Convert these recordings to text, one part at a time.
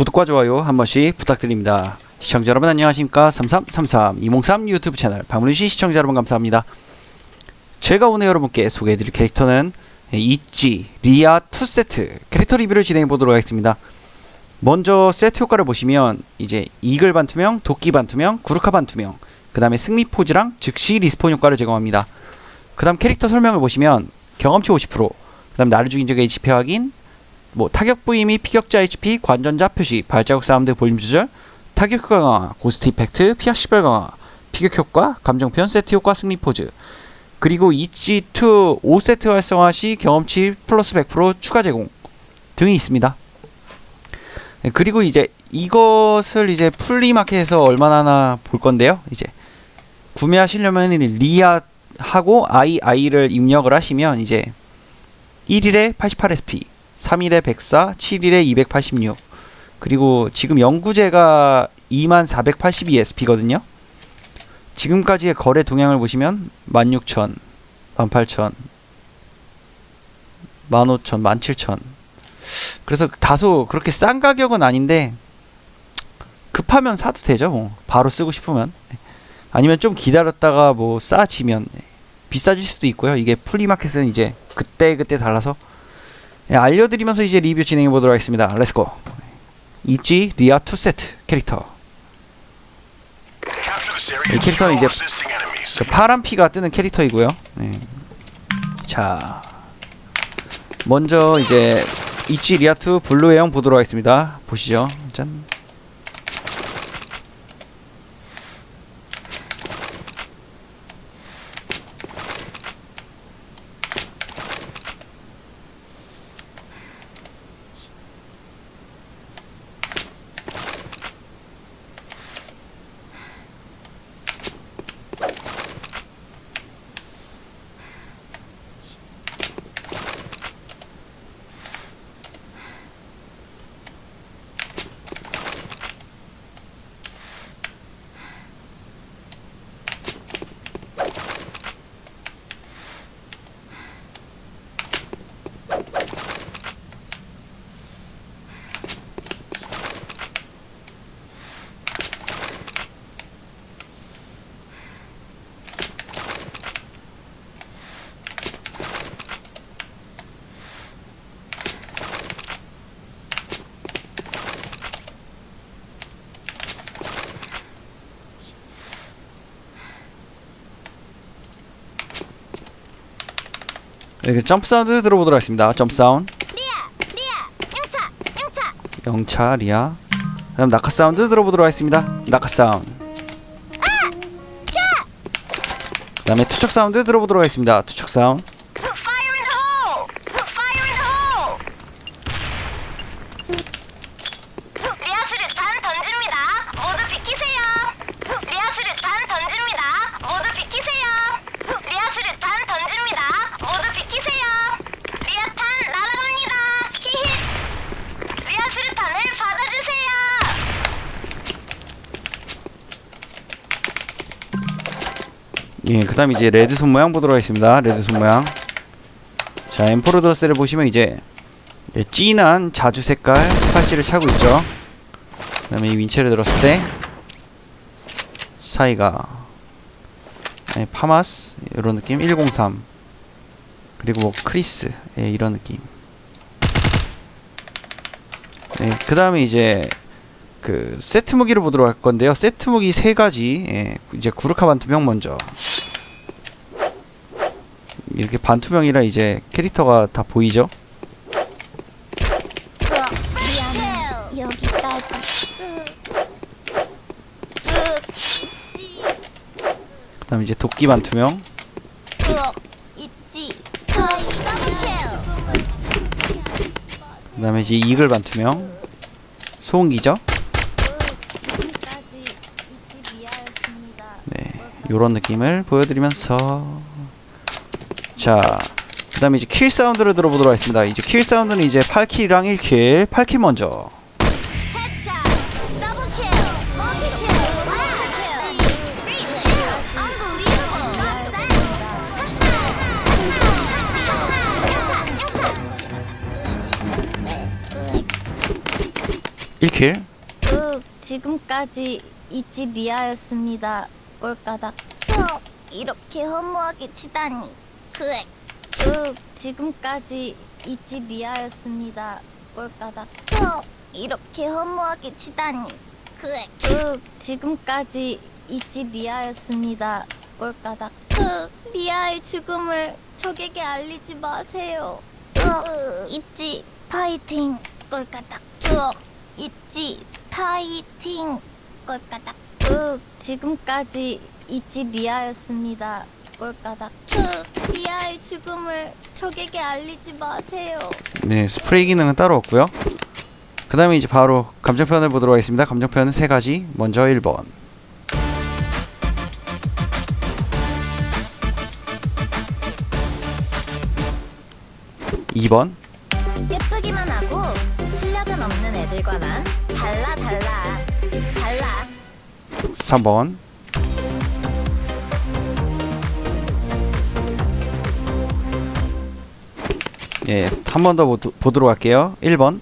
구독과 좋아요 한 번씩 부탁드립니다. 시청자 여러분 안녕하십니까 3333 이몽삼 유튜브 채널 방문해주신 시청자 여러분 감사합니다. 제가 오늘 여러분께 소개해드릴 캐릭터는 이지 리아 2세트 캐릭터 리뷰를 진행해 보도록 하겠습니다. 먼저 세트 효과를 보시면 이제 이글 반투명, 도끼 반투명, 구르카 반투명, 그 다음에 승리 포즈랑 즉시 리스폰 효과를 제공합니다. 그 다음 캐릭터 설명을 보시면 경험치 50%, 그 다음 나를 죽인 적의 HP 확인, 뭐 타격 및 피격자 HP, 관전자 표시, 발자국 사운드 볼륨 조절, 타격 효과 강화, 고스트 이펙트, 피하 시별 강화, 피격 효과, 감정 표현 세트 효과, 승리 포즈. 그리고 이지2 5세트 활성화 시 경험치 플러스 100% 추가 제공 등이 있습니다. 네, 그리고 이제 이것을 이제 플리마켓에서 얼마나 볼 건데요. 이제 구매하시려면 리아 하고 II를 입력을 하시면 이제 1일에 88SP, 3일에 104, 7일에 286. 그리고 지금 영구제가 2482SP거든요. 지금까지의 거래 동향을 보시면 16,000, 18,000, 15,000, 17,000. 그래서 다소 그렇게 싼 가격은 아닌데 급하면 사도 되죠. 뭐 바로 쓰고 싶으면 아니면 좀 기다렸다가 뭐 싸지면 비싸질 수도 있고요. 이게 플리마켓은 이제 그때 그때 달라서 예, 알려드리면서 이제 리뷰 진행해 보도록 하겠습니다. 렛츠고. 이지 리아 2 세트 캐릭터. 이 캐릭터는 이제 그 파란 피가 뜨는 캐릭터이고요. 네. 자, 먼저 이제 이치 리아투 블루 웨형 보도록 하겠습니다. 보시죠. 짠. 이렇게 점프 사운드 들어보도록 하겠습니다. 점프 사운드. 영차 영차 영차 리아. 그다음 낙하 사운드 들어보도록 하겠습니다. 낙하 사운드. 그다음에 투척 사운드 들어보도록 하겠습니다. 투척 사운드. 예, 그 다음 이제 레드 손 모양 보도록 하겠습니다. 레드 손 모양. 자, 엠포르더스를 보시면 이제 예, 진한 자주 색깔 팔찌를 차고 있죠. 그 다음에 이 윈체를 들었을 때 사이가 예, 파마스 이런 느낌 103 그리고 뭐 크리스 예, 이런 느낌. 네, 그다음에 이제 그 세트 무기를 보도록 할 건데요. 세트 무기 세 가지. 예, 이제 구르카 반투명 먼저. 이렇게 반투명이라 이제 캐릭터가 다 보이죠? 여기까지 그다음 이제 도끼 반투명. 더블킬 그다음에 이제 이글 반투명. 소음기죠? 네, 요런 느낌을 보여드리면서 자, 그 다음에 이제 킬 사운드를 들어보도록 하겠습니다. 이제 킬 사운드는 이제 8킬이랑 1킬, 8킬 먼저. 영차 1킬. 그 지금까지 이지 리아였습니다. 꼴까닥. 어, 이렇게 허무하게 치다니. 그액. 그 지금까지 이지 리아였습니다. 꼴까닥. 어, 이렇게 허무하게 치다니. 그액. 그 지금까지 이지 리아였습니다. 꼴까닥. 그 리아의 죽음을 적에게 알리지 마세요. 어, 있지. 파이팅. 꼴까닥. 어, 있지. 파이팅. 꼴까닥. 그 지금까지 이지 리아였습니다. 꼴까닥. 그 리아의 죽음을 적에게 알리지 마세요. 네, 스프레이 기능은 따로 없고요. 그 다음에 이제 바로 감정 표현을 보도록 하겠습니다. 감정 표현은 세 가지. 먼저 1번. 이번 예쁘기만 하고 실력은 없는 애들과 난 달라 달라 달라 3번 예, 한 번 더 보도록 할게요. 1번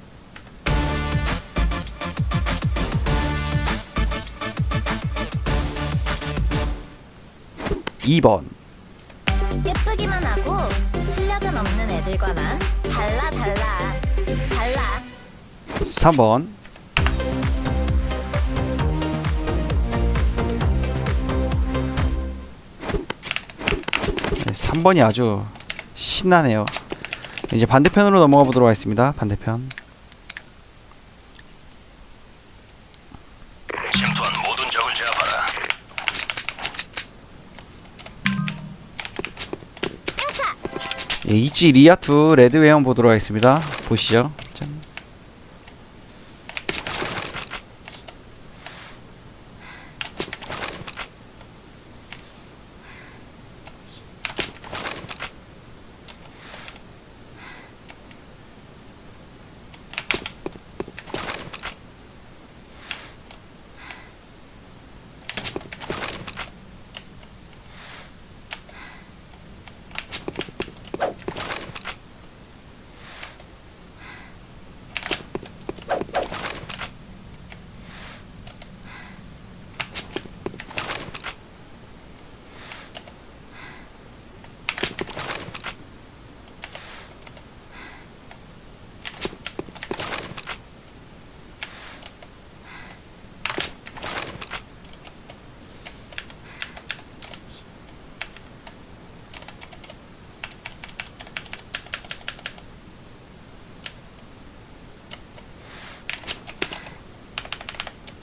2번 예쁘기만 하고 실력은 없는 애들과 난 달라 달라 달라 3번 네, 3번이 아주 신나네요. 이제 반대편으로 넘어가 보도록 하겠습니다. 반대편. 침투한 모든 적을 제압하라. 예, 이지 리아2 레드 웨어 보도록 하겠습니다. 보시죠. 짠.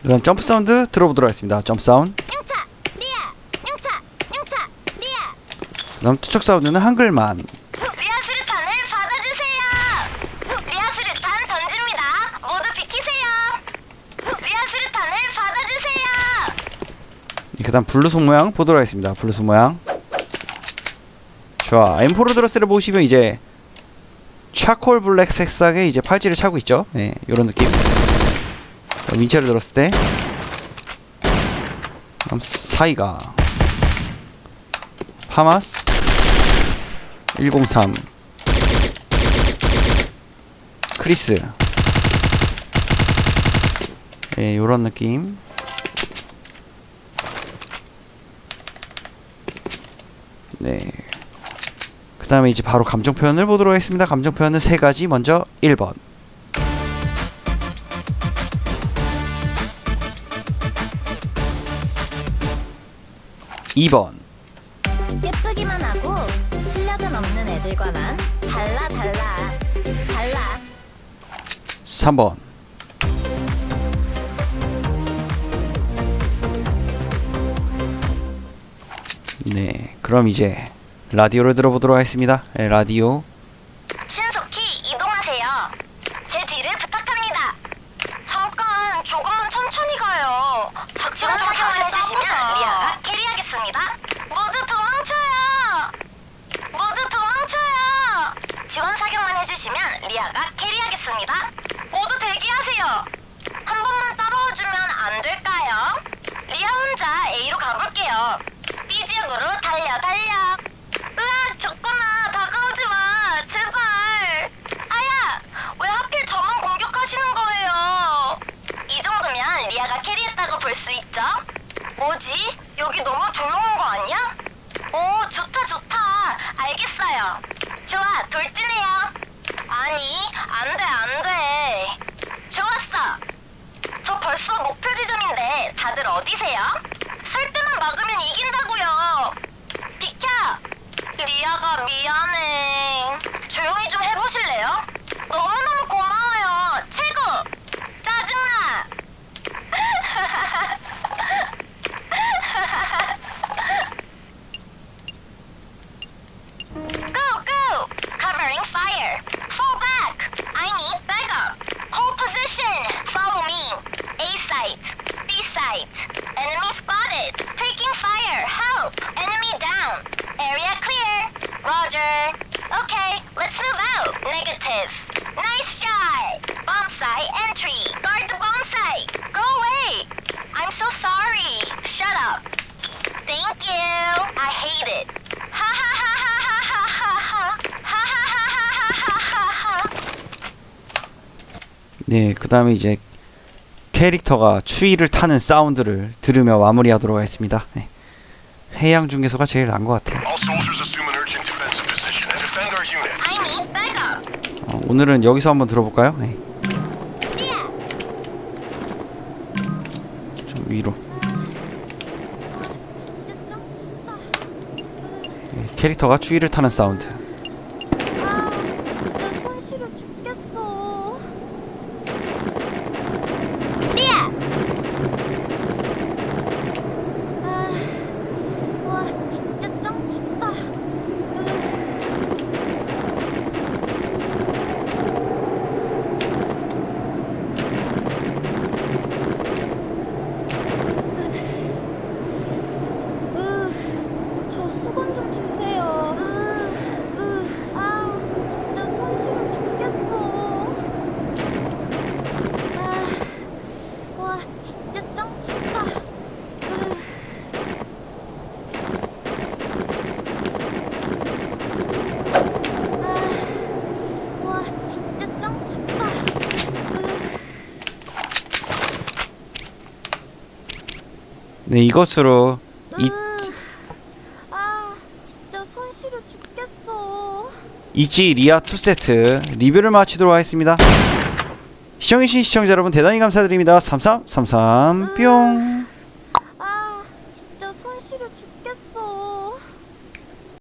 그 다음 점프 사운드 들어보도록 하겠습니다. 점프 사운드. 리아. 그다음 투척 사운드는 한글만. 리아 수류탄을 받아주세요. 리아 수류탄 던집니다. 모두 비키세요. 리아 수류탄을 받아주세요. 그 다음 블루 속 모양 보도록 하겠습니다. 블루 속 모양. 좋아. M4로 들었을 때 보시면 이제 차콜 블랙 색상의 이제 팔찌를 차고 있죠. 네, 이런 느낌. 윈체를 들었을 때. 그다음 사이가 파마스 103 크리스 예, 요런 느낌 네. 그 다음에 이제 바로 감정 표현을 보도록 하겠습니다. 감정 표현은 세 가지. 먼저 1번. 이번 예쁘기만 하고 실력은 없는 애들과 난 달라 달라 달라 3번. 네. 그럼 이제 라디오를 들어보도록 하겠습니다. 네, 라디오. 지원 사격만 해주시면 리아가 캐리하겠습니다. 모두 대기하세요. 한 번만 따라와주면 안 될까요? 리아 혼자 A로 가볼게요. B 지역으로 달려 달려. 으아 적구나 다가오지 마 제발. 아야 왜 하필 저만 공격하시는 거예요? 이 정도면 리아가 캐리했다고 볼 수 있죠? 뭐지? 여기 너무 조용한 거 아니야? 오 좋다 좋다 알겠어요. 좋아, 돌진해요. 아니, 안 돼, 안 돼. 좋았어. 저 벌써 목표 지점인데 다들 어디세요? 설 때만 막으면 이긴다고요. 비켜. 리아가 미안해. 조용히 좀 해보실래요? Negative. Nice shot. Bomb site entry. Guard the bomb site. Go away. I'm so sorry. Shut up. Thank you. I hate it. Ha ha ha ha ha ha ha ha. Ha ha ha ha ha ha ha ha. 네, 그 다음에 이제 캐릭터가 추위를 타는 사운드를 들으며 마무리하도록 하겠습니다. 네. 해양 중에서가 제일 나은 것 같아요. 오늘은 여기서 한번 들어볼까요? 네. 좀 위로. 네, 캐릭터가 추위를 타는 사운드. 아, 진짜 손 시려 죽겠어. 리아. 아, 와, 진짜 짱 춥다. 으, 저 수건 좀 주세요. 으, 으, 아, 진짜 손 시려 죽겠어. 아, 와, 진짜 짱 춥다. 으. 아, 와 진짜 짱 춥다. 네, 이것으로 이 아 진짜 손 시려 죽겠어. 이지 리아 2세트 리뷰를 마치도록 하겠습니다. 시청해주신 시청자 여러분 대단히 감사드립니다. 3333 뿅.